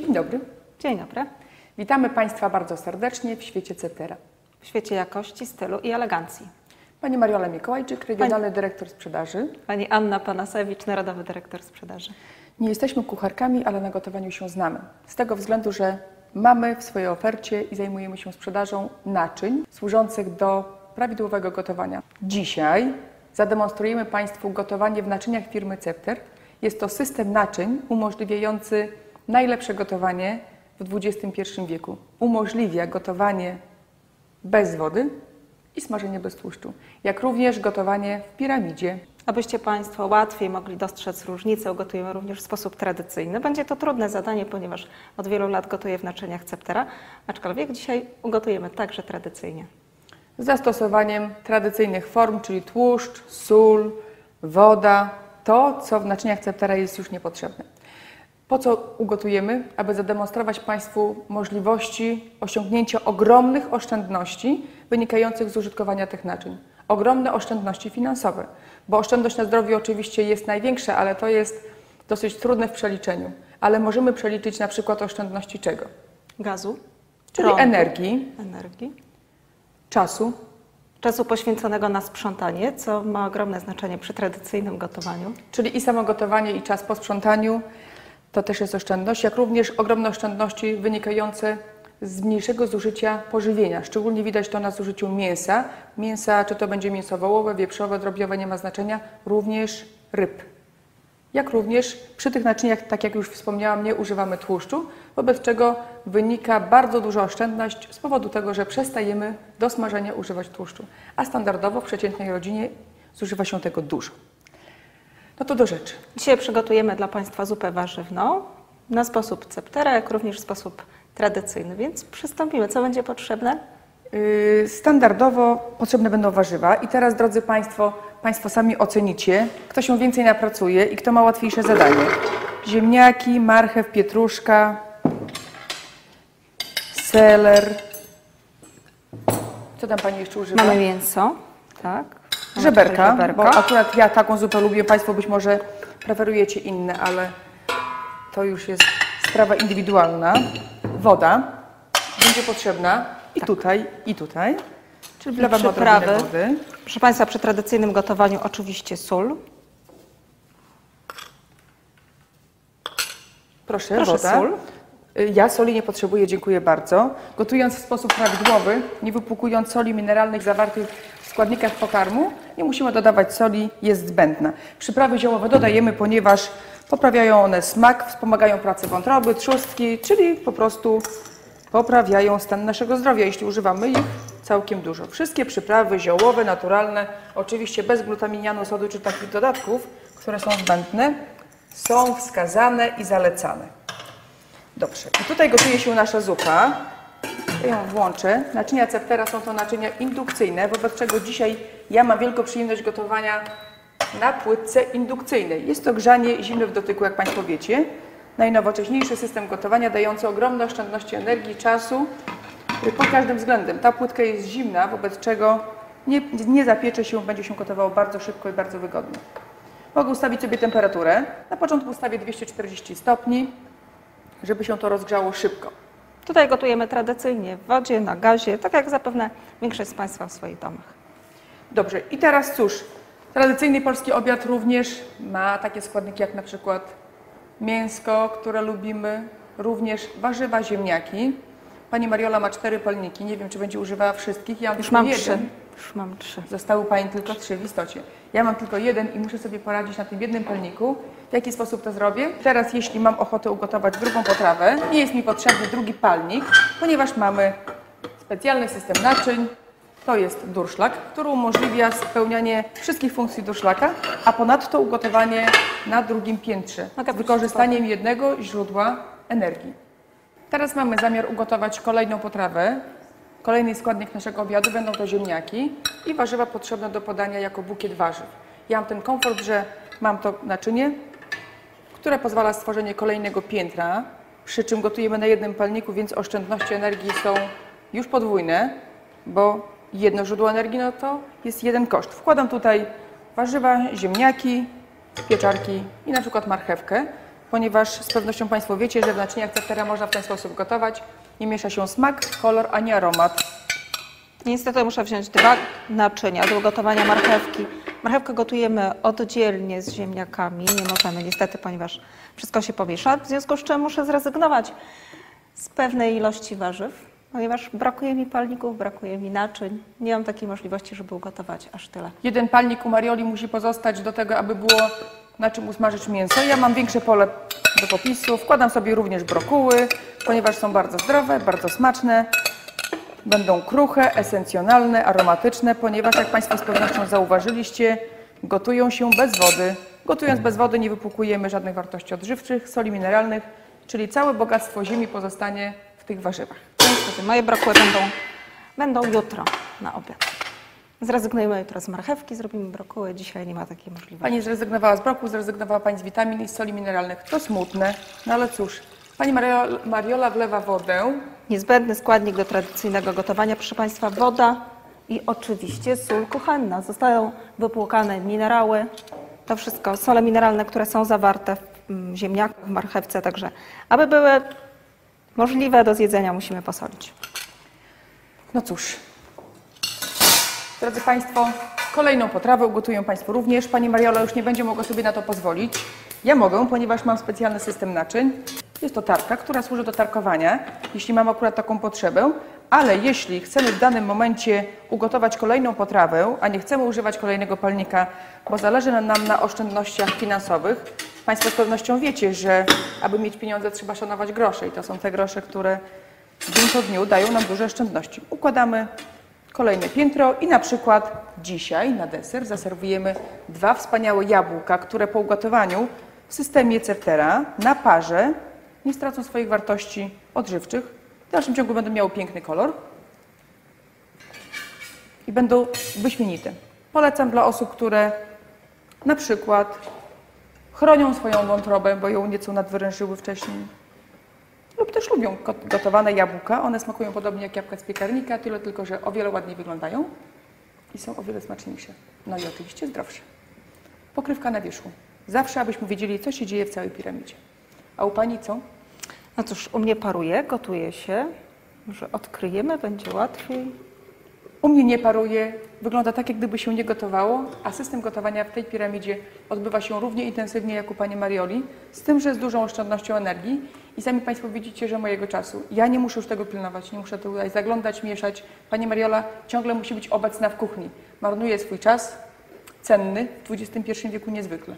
Dzień dobry. Dzień dobry. Witamy Państwa bardzo serdecznie w świecie Ceptera. W świecie jakości, stylu i elegancji. Pani Mariola Mikołajczyk, Regionalny Dyrektor Sprzedaży. Pani Anna Panasewicz, Narodowy Dyrektor Sprzedaży. Nie jesteśmy kucharkami, ale na gotowaniu się znamy. Z tego względu, że mamy w swojej ofercie i zajmujemy się sprzedażą naczyń służących do prawidłowego gotowania. Dzisiaj zademonstrujemy Państwu gotowanie w naczyniach firmy Cepter. Jest to system naczyń umożliwiający najlepsze gotowanie w XXI wieku. Umożliwia gotowanie bez wody i smażenie bez tłuszczu, jak również gotowanie w piramidzie. Abyście Państwo łatwiej mogli dostrzec różnicę, gotujemy również w sposób tradycyjny. Będzie to trudne zadanie, ponieważ od wielu lat gotuję w naczyniach Ceptera, aczkolwiek dzisiaj ugotujemy także tradycyjnie. Z zastosowaniem tradycyjnych form, czyli tłuszcz, sól, woda, to co w naczyniach Ceptera jest już niepotrzebne. Po co ugotujemy? Aby zademonstrować Państwu możliwości osiągnięcia ogromnych oszczędności wynikających z użytkowania tych naczyń. Ogromne oszczędności finansowe, bo oszczędność na zdrowiu oczywiście jest największa, ale to jest dosyć trudne w przeliczeniu. Ale możemy przeliczyć na przykład oszczędności czego? Gazu, Czyli prądu, energii, energii, czasu, czasu poświęconego na sprzątanie, co ma ogromne znaczenie przy tradycyjnym gotowaniu. czyli i samo gotowanie, i czas po sprzątaniu, to też jest oszczędność, jak również ogromne oszczędności wynikające z mniejszego zużycia pożywienia. Szczególnie widać to na zużyciu mięsa. Mięsa, czy to będzie mięso wołowe, wieprzowe, drobiowe, nie ma znaczenia, również ryb. Jak również przy tych naczyniach, tak jak już wspomniałam, nie używamy tłuszczu, wobec czego wynika bardzo duża oszczędność z powodu tego, że przestajemy do smażenia używać tłuszczu. A standardowo w przeciętnej rodzinie zużywa się tego dużo. No to do rzeczy. Dzisiaj przygotujemy dla Państwa zupę warzywną na sposób ceptera, jak również w sposób tradycyjny, więc przystąpimy. Co będzie potrzebne? Yy, Standardowo potrzebne będą warzywa i teraz, drodzy Państwo, Państwo sami ocenicie, kto się więcej napracuje i kto ma łatwiejsze zadanie. Ziemniaki, marchew, pietruszka, seler. Co tam Pani jeszcze używa? Mamy mięso, tak. Żeberka, bo akurat ja taką zupę lubię, Państwo być może preferujecie inne, ale to już jest sprawa indywidualna. Woda będzie potrzebna i tutaj, i tutaj. Czyli przyprawy. odrobinę wody. Proszę Państwa, przy tradycyjnym gotowaniu oczywiście sól. Proszę, Proszę, woda. sól. Y, Ja soli nie potrzebuję, dziękuję bardzo. Gotując w sposób prawidłowy, nie wypłukując soli mineralnych zawartych składnikach pokarmu, nie musimy dodawać soli, jest zbędna. Przyprawy ziołowe dodajemy, ponieważ poprawiają one smak, wspomagają pracę wątroby, trzustki, czyli po prostu poprawiają stan naszego zdrowia, jeśli używamy ich całkiem dużo. Wszystkie przyprawy ziołowe, naturalne, oczywiście bez glutaminianu, sodu czy takich dodatków, które są zbędne, są wskazane i zalecane. Dobrze. I tutaj gotuje się nasza zupa. Ją włączę. Naczynia ceptera są to naczynia indukcyjne, wobec czego dzisiaj ja mam wielką przyjemność gotowania na płytce indukcyjnej. Jest to grzanie zimne w dotyku, jak Państwo wiecie. Najnowocześniejszy system gotowania dający ogromne oszczędności energii, czasu pod każdym względem. Ta płytka jest zimna, wobec czego nie, nie zapiecze się, będzie się gotowało bardzo szybko i bardzo wygodnie. Mogę ustawić sobie temperaturę. Na początku ustawię 240 stopni, żeby się to rozgrzało szybko. Tutaj gotujemy tradycyjnie w wodzie, na gazie, tak jak zapewne większość z Państwa w swoich domach. Dobrze, i teraz cóż, tradycyjny polski obiad również ma takie składniki jak na przykład mięsko, które lubimy, również warzywa, ziemniaki. Pani Mariola ma cztery palniki, nie wiem czy będzie używała wszystkich. Ja mam Już mam jeden. trzy. Już mam trzy. Zostały Pani tylko trzy w istocie. Ja mam tylko jeden i muszę sobie poradzić na tym jednym palniku. W jaki sposób to zrobię? Teraz, jeśli mam ochotę ugotować drugą potrawę, nie jest mi potrzebny drugi palnik, ponieważ mamy specjalny system naczyń. To jest durszlak, który umożliwia spełnianie wszystkich funkcji durszlaka, a ponadto ugotowanie na drugim piętrze z wykorzystaniem jednego źródła energii. Teraz mamy zamiar ugotować kolejną potrawę. Kolejny składnik naszego obiadu będą to ziemniaki i warzywa potrzebne do podania jako bukiet warzyw. Ja mam ten komfort, że mam to naczynie, które pozwala stworzenie kolejnego piętra, przy czym gotujemy na jednym palniku, więc oszczędności energii są już podwójne, bo jedno źródło energii no to jest jeden koszt. Wkładam tutaj warzywa, ziemniaki, pieczarki i na przykład marchewkę, ponieważ z pewnością Państwo wiecie, że w naczyniach ceftera można w ten sposób gotować. Nie miesza się smak, kolor ani aromat. Niestety muszę wziąć dwa naczynia do gotowania marchewki. Marchewkę gotujemy oddzielnie z ziemniakami. Nie możemy niestety, ponieważ wszystko się pomiesza. W związku z czym muszę zrezygnować z pewnej ilości warzyw, ponieważ brakuje mi palników, brakuje mi naczyń. Nie mam takiej możliwości, żeby ugotować aż tyle. Jeden palnik u Marioli musi pozostać do tego, aby było na czym usmażyć mięso. Ja mam większe pole do popisu. Wkładam sobie również brokuły, ponieważ są bardzo zdrowe, bardzo smaczne. Będą kruche, esencjonalne, aromatyczne, ponieważ jak Państwo z pewnością zauważyliście, gotują się bez wody. Gotując bez wody nie wypłukujemy żadnych wartości odżywczych, soli mineralnych, czyli całe bogactwo ziemi pozostanie w tych warzywach. Moje brokuły będą, będą jutro na obiad. Zrezygnujemy jutro z marchewki, zrobimy brokuły. Dzisiaj nie ma takiej możliwości. Pani zrezygnowała z broku, zrezygnowała Pani z witamin i z soli mineralnych. To smutne, no ale cóż. Pani Mario- Mariola wlewa wodę. Niezbędny składnik do tradycyjnego gotowania, proszę Państwa, woda i oczywiście sól kuchenna. Zostają wypłukane minerały, to wszystko, sole mineralne, które są zawarte w mm, ziemniaku, w marchewce, także aby były możliwe do zjedzenia, musimy posolić. No cóż. Drodzy Państwo, kolejną potrawę ugotują Państwo również. Pani Mariola już nie będzie mogła sobie na to pozwolić. Ja mogę, ponieważ mam specjalny system naczyń. Jest to tarka, która służy do tarkowania, jeśli mam akurat taką potrzebę. Ale jeśli chcemy w danym momencie ugotować kolejną potrawę, a nie chcemy używać kolejnego palnika, bo zależy nam na oszczędnościach finansowych, Państwo z pewnością wiecie, że aby mieć pieniądze trzeba szanować grosze i to są te grosze, które dzień po dniu dają nam duże oszczędności. Układamy kolejne piętro i na przykład dzisiaj na deser zaserwujemy dwa wspaniałe jabłka, które po ugotowaniu w systemie Ceftera na parze nie stracą swoich wartości odżywczych. W dalszym ciągu będą miały piękny kolor i będą wyśmienite. Polecam dla osób, które na przykład chronią swoją wątrobę, bo ją nieco nadwyrężyły wcześniej, też lubią got- gotowane jabłka. One smakują podobnie jak jabłka z piekarnika, tyle tylko, że o wiele ładniej wyglądają i są o wiele smaczniejsze. No i oczywiście zdrowsze. Pokrywka na wierzchu. Zawsze, abyśmy wiedzieli, co się dzieje w całej piramidzie. A u Pani co? No cóż, u mnie paruje, gotuje się. Może odkryjemy, będzie łatwiej. U mnie nie paruje, wygląda tak, jak gdyby się nie gotowało, a system gotowania w tej piramidzie odbywa się równie intensywnie jak u Pani Marioli, z tym, że z dużą oszczędnością energii. I sami Państwo widzicie, że mojego czasu. Ja nie muszę już tego pilnować, nie muszę tutaj zaglądać, mieszać. Pani Mariola ciągle musi być obecna w kuchni. Marnuje swój czas, cenny, w XXI wieku niezwykle.